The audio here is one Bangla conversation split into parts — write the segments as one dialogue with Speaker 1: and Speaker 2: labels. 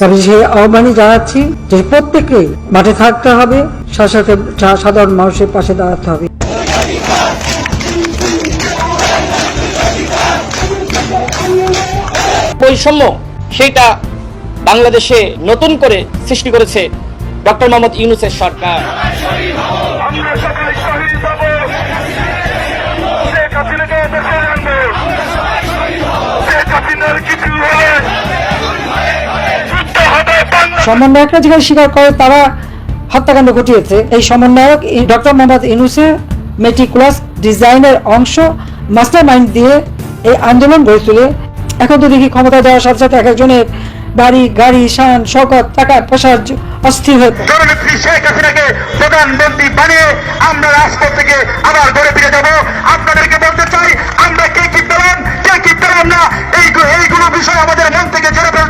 Speaker 1: তবে সেই আহ্বানই জানাচ্ছি যে প্রত্যেককে মাঠে থাকতে হবে, সাথে সাধারণ মানুষের পাশে দাঁড়াতে হবে।
Speaker 2: বৈষম্য সেইটা বাংলাদেশে নতুন করে সৃষ্টি করেছে ডক্টর মোহাম্মদ ইউনুসের সরকার।
Speaker 1: সমন্বয়করা যেখানে স্বীকার করে, তারা হত্যাকাণ্ড ঘটিয়েছে। এই সমন্বয়ক ডক্টর মোহাম্মদ ইনুসের মেটিকুলাস ডিজাইনের অংশ মাস্টার মাইন্ড দিয়ে এই আন্দোলন গড়ে তুলে। এখন তো দেখি ক্ষমতা দেওয়ার সাথে সাথে এক একজনের বাড়ি, গাড়ি শান শকত টাকা জ- অস্থির হয়ে
Speaker 3: প্রধানমন্ত্রী বানিয়ে আমরা রাজপথ থেকে আবার ঘরে ফিরে যাব। আপনাদেরকে বলতে চাই, আমরা কে কি পেলাম, কে কি পেলাম না? এইগুলো বিষয় আমাদের মন থেকে ঝেড়ে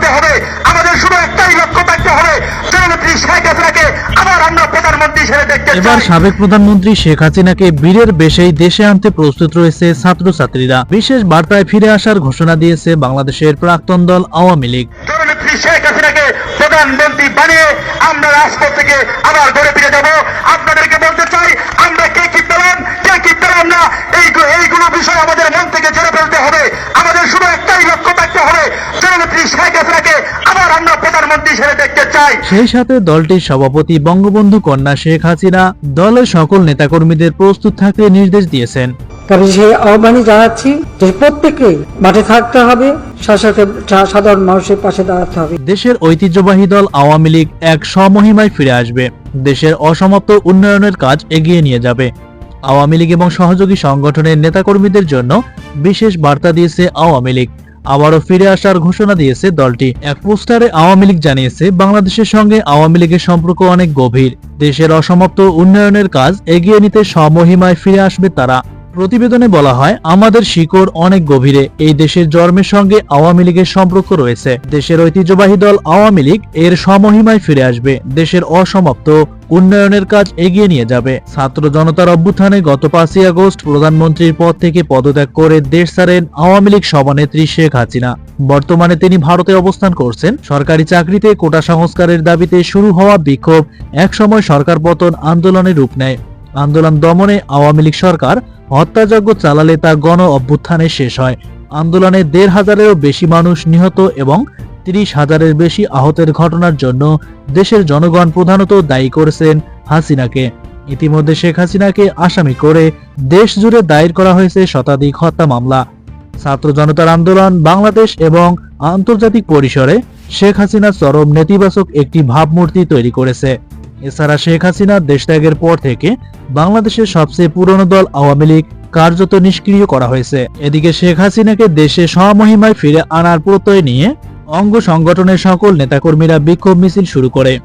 Speaker 4: এবার সাবেক প্রধানমন্ত্রী শেখ হাসিনাকে বীরের বেশেই দেশে আনতে প্রস্তুত রয়েছে ছাত্রছাত্রীরা। বিশেষ বার্তায় ফিরে আসার ঘোষণা দিয়েছে বাংলাদেশের প্রাক্তন দল আওয়ামী লীগ।
Speaker 3: শেখ হাসিনাকে প্রধানমন্ত্রী বানিয়ে আমরা রাজপথ থেকে আবার ঘরে ফিরে যাব। আপনাদেরকে বলতে চাই, আমরা কে কি পেলাম কে কি পেলাম না এইগুলো বিষয় আমাদের মন থেকে ঝেড়ে ফেলতে হবে। আমাদের শুধু থাকতে হবে। জননেত্রী শেখ হাসিনাকে আবার আমরা প্রধানমন্ত্রী হিসেবে দেখতে চাই।
Speaker 4: সেই সাথে দলটির সভাপতি বঙ্গবন্ধু কন্যা শেখ হাসিনা দলের সকল নেতাকর্মীদের প্রস্তুত থাকতে নির্দেশ দিয়েছেন।
Speaker 1: তবে সেই আহ্বানই জানাচ্ছি যে প্রত্যেকে মাঠে থাকতে হবে সাধারণ মানুষের পাশে দাঁড়াতে হবে।
Speaker 4: দেশের ঐতিহ্যবাহী দল আওয়ামী লীগ এক স্বমহিমায় ফিরে আসবে। দেশের অসমাপ্ত উন্নয়নের কাজ এগিয়ে নিয়ে যাবে। আওয়ামী লীগ এবং সহযোগী সংগঠনের নেতাকর্মীদের জন্য বিশেষ বার্তা দিয়েছে আওয়ামী লীগ। আবারও ফিরে আসার ঘোষণা দিয়েছে দলটি। এক পোস্টারে আওয়ামী লীগ জানিয়েছে, বাংলাদেশের সঙ্গে আওয়ামী লীগের সম্পর্ক অনেক গভীর। দেশের অসমাপ্ত উন্নয়নের কাজ এগিয়ে নিতে সমহিমায় ফিরে আসবে তারা। প্রতিবেদনে বলা হয়, আমাদের শিকড় অনেক গভীরে। এই দেশের জন্মের সঙ্গে আওয়ামী লীগের সম্পর্ক রয়েছে। দেশের ঐতিহ্যবাহী দল আওয়ামী লীগ এর সমহিমায় ফিরে আসবে। দেশের অসমাপ্ত উন্নয়নের কাজ এগিয়ে নিয়ে যাবে। ছাত্র জনতার অভ্যুত্থানে গত পাঁচই আগস্ট প্রধানমন্ত্রীর পদ থেকে পদত্যাগ করে দেশ ছাড়েন আওয়ামী লীগ সভানেত্রী শেখ হাসিনা। বর্তমানে তিনি ভারতে অবস্থান করছেন। সরকারি চাকরিতে কোটা সংস্কারের দাবিতে শুরু হওয়া বিক্ষোভ একসময় সরকার পতন আন্দোলনে রূপ নেয়। আন্দোলন দমনে আওয়ামী লীগ সরকার হত্যাযজ্ঞ চালালে তা গণ অভ্যুত্থানে শেষ হয়। আন্দোলনে দেড় হাজারেরও বেশি মানুষ নিহত এবং তিরিশ হাজারের বেশি আহতের ঘটনার জন্য দেশের জনগণ প্রধানত দায়ী করেছেন হাসিনাকে। ইতিমধ্যে শেখ হাসিনাকে আসামি করে দেশ জুড়ে দায়ের করা হয়েছে শতাধিক হত্যা মামলা। ছাত্র জনতার আন্দোলন বাংলাদেশ এবং আন্তর্জাতিক পরিসরে শেখ হাসিনা চরম নেতিবাচক একটি ভাবমূর্তি তৈরি করেছে। এছাড়া শেখ হাসিনা দেশত্যাগের পর থেকে বাংলাদেশের সবচেয়ে পুরনো দল আওয়ামী লীগ কার্যত নিষ্ক্রিয় করা হয়েছে। এদিকে শেখ হাসিনাকে দেশে স্বমহিমায় ফিরে আনার প্রত্যয় নিয়ে অঙ্গ সংগঠনের সকল নেতাকর্মীরা বিক্ষোভ মিছিল শুরু করে।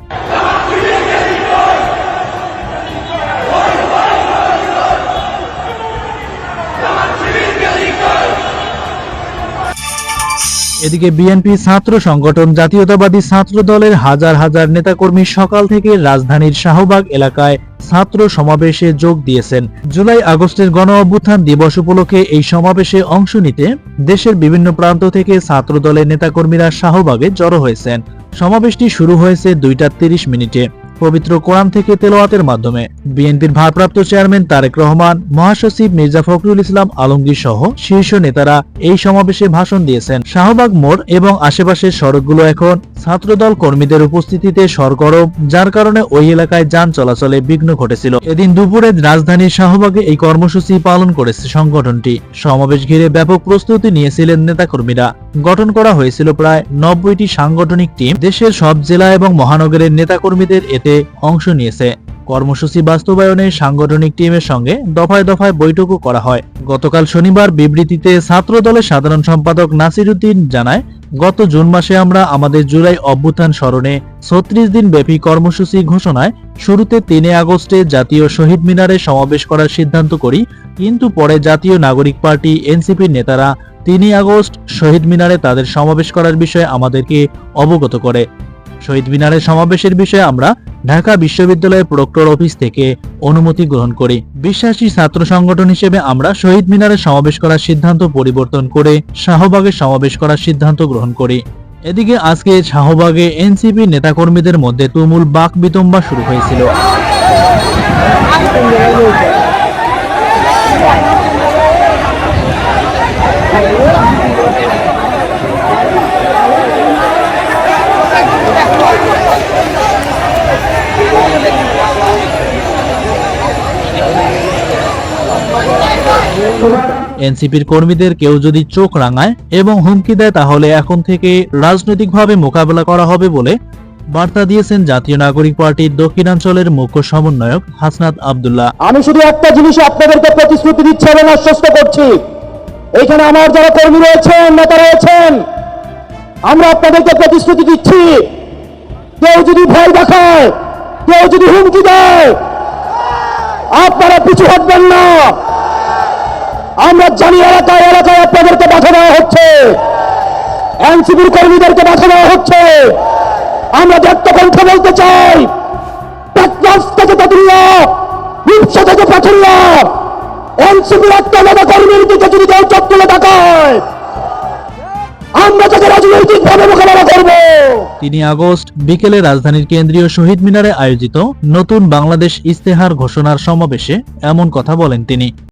Speaker 4: এদিকে বিএনপি ছাত্র সংগঠন জাতীয়তাবাদী ছাত্র দলের হাজার হাজার নেতাকর্মী সকাল থেকে রাজধানীর শাহবাগ এলাকায় ছাত্র সমাবেশে যোগ দিয়েছেন। জুলাই আগস্টের গণ অভ্যুত্থান দিবস উপলক্ষে এই সমাবেশে অংশ নিতে দেশের বিভিন্ন প্রান্ত থেকে ছাত্র দলের নেতাকর্মীরা শাহবাগে জড়ো হয়েছেন। সমাবেশটি শুরু হয়েছে দুইটা তিরিশ মিনিটে। পবিত্র কোরআন থেকে তেলোয়াতের মাধ্যমে। বিএনপির ভারপ্রাপ্ত চেয়ারম্যান তারেক রহমান, মহাসচিব মির্জা ফখরুল ইসলাম আলমগীর সহ শীর্ষ নেতারা এই সমাবেশে ভাষণ দিয়েছেন। শাহবাগ মোড় এবং আশেপাশের সড়কগুলো এখন ছাত্রদল কর্মীদের উপস্থিতিতে সরগরম, যার কারণে ওই এলাকায় যান চলাচলে বিঘ্ন ঘটেছিল। এদিন দুপুরে রাজধানীর শাহবাগে এই কর্মসূচি পালন করেছে সংগঠনটি। সমাবেশ ঘিরে ব্যাপক প্রস্তুতি নিয়েছিলেন নেতাকর্মীরা। গঠন করা হয়েছিল প্রায় নব্বইটি সাংগঠনিক টিম। দেশের সব জেলা এবং মহানগরের নেতাকর্মীদের এতে অংশ নিয়েছে। কর্মসূচি বাস্তবায়নে সাংগঠনিক টিমের সঙ্গে দফায় দফায় বৈঠকও করা হয়। গতকাল শনিবার বিবৃতিতে ছাত্র দলের সাধারণ সম্পাদক নাসিরুদ্দিন জানায়, গত জুন মাসে আমরা আমাদের জুলাই অভ্যুত্থান স্মরণে ছত্রিশ দিন ব্যাপী কর্মসূচি ঘোষণায় শুরুতে তিনে আগস্টে জাতীয় শহীদ মিনারে সমাবেশ করার সিদ্ধান্ত করি, কিন্তু পরে জাতীয় নাগরিক পার্টি, এনসিপির নেতারা তিনই আগস্ট শহীদ মিনারে তাদের সমাবেশ করার বিষয়ে আমাদেরকে অবগত করে। শহীদ মিনারে সমাবেশের বিষয়ে আমরা ঢাকা বিশ্ববিদ্যালয়ের প্রক্টর অফিস থেকে অনুমতি গ্রহণ করি বিশ্বাসী ছাত্র সংগঠন হিসেবে আমরা শহীদ মিনারে সমাবেশ করার সিদ্ধান্ত পরিবর্তন করে শাহবাগে সমাবেশ করার সিদ্ধান্ত গ্রহণ করি। এদিকে আজকে শাহবাগে এনসিপি নেতাকর্মীদের মধ্যে তুমুল বাক বিতম্বা শুরু হয়েছিল। এনসিপির কর্মীদের কেউ যদি চোখ রাঙায় এবং হুমকি দেয়, তাহলে এখন থেকে রাজনৈতিকভাবে মোকাবেলা করা হবে বলে বার্তা দিয়েছেন জাতীয় নাগরিক পার্টির দক্ষিণাঞ্চলের মুখ্য সমন্বয়ক হাসনাত আবদুল্লাহ।
Speaker 5: আমি শুধু একটা জিনিস আপনাদেরকে প্রতিশ্রুতি দিচ্ছি, এবং আশ্বস্ত করছি। এখানে আমার যারা কর্মী রয়েছেন, নেতা রয়েছেন, আমরা আপনাদেরকে প্রতিশ্রুতি দিচ্ছি, কেউ যদি ভয় দেখায়, কেউ যদি হুমকি দেয়, আপনারা পিছু হটবেন না। আমরা জানি এলাকায় এলাকায় আপনাদেরকে বাধা দেওয়া হচ্ছে। এনসিপির কর্মীদেরকে বাধা দেওয়া হচ্ছে। আমরা দেখতে কণ্ঠে বলতে চাই।
Speaker 4: তিনি আগস্ট বিকেলে রাজধানীর কেন্দ্রীয় শহীদ মিনারে আয়োজিত নতুন বাংলাদেশ ইস্তেহার ঘোষণার সমাবেশে এমন কথা বলেন তিনি।